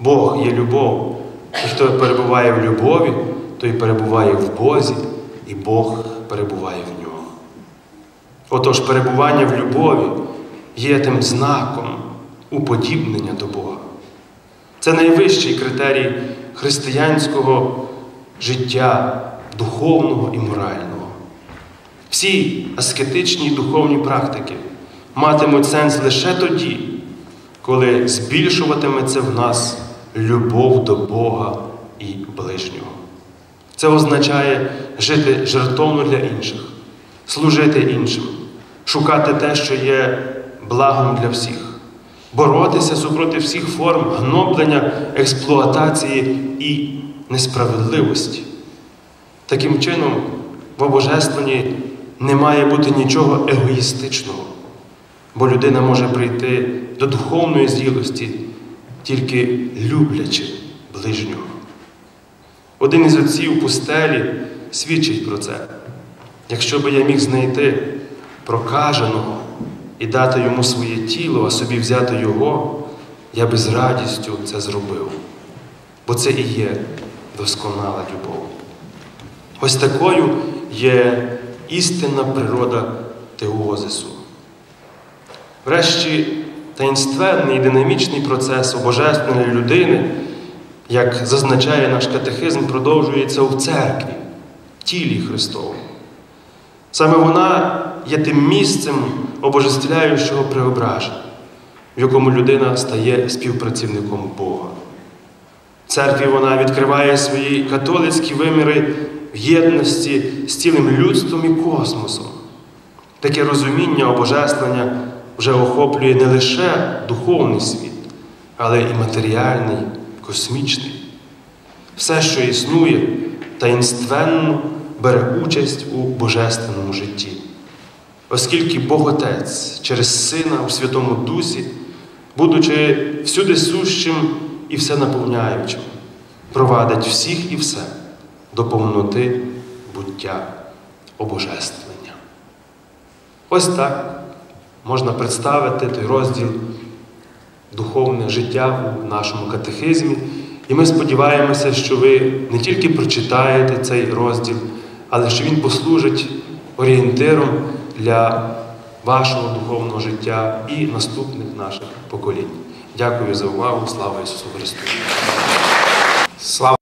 Бог є любов, і хто перебуває в любові, той перебуває в Бозі, і Бог перебуває в нього. Отож, перебування в любові є тим знаком уподібнення до Бога. Це найвищий критерій християнського життя, духовного і морального. Всі аскетичні духовні практики матимуть сенс лише тоді, коли збільшуватиметься в нас любов до Бога і ближнього. Це означає жити жертовно для інших, служити іншим, шукати те, що є благом для всіх, боротися супроти всіх форм гноблення, експлуатації і несправедливості. Таким чином, в Божественні не має бути нічого егоїстичного, бо людина може прийти до духовної зрілості, тільки люблячи ближнього. Один із отців пустелі свідчить про це. Якщо би я міг знайти прокаженого і дати йому своє тіло, а собі взяти його, я би з радістю це зробив. Бо це і є досконала любов. Ось такою є істинна природа теозису. Врешті, таїнственний динамічний процес обожественної людини, як зазначає наш катехизм, продовжується у церкві, тілі Христовому. Саме вона є тим місцем обожествляючого преображення, в якому людина стає співпрацівником Бога. В церкві вона відкриває свої католицькі виміри в єдності з цілим людством і космосом. Таке розуміння обожествлення вже охоплює не лише духовний світ, але і матеріальний, космічний. Все, що існує, таїнственно бере участь у божественному житті. Оскільки Бог Отець через Сина у Святому Дусі, будучи всюди сущим і все наповняючим, провадить всіх і все до повноти буття обожествлення. Ось так можна представити той розділ духовне життя у нашому катехизмі. І ми сподіваємося, що ви не тільки прочитаєте цей розділ, але що він послужить орієнтиром для вашого духовного життя і наступних наших поколінь. Дякую за увагу. Слава Ісусу Христу! Слава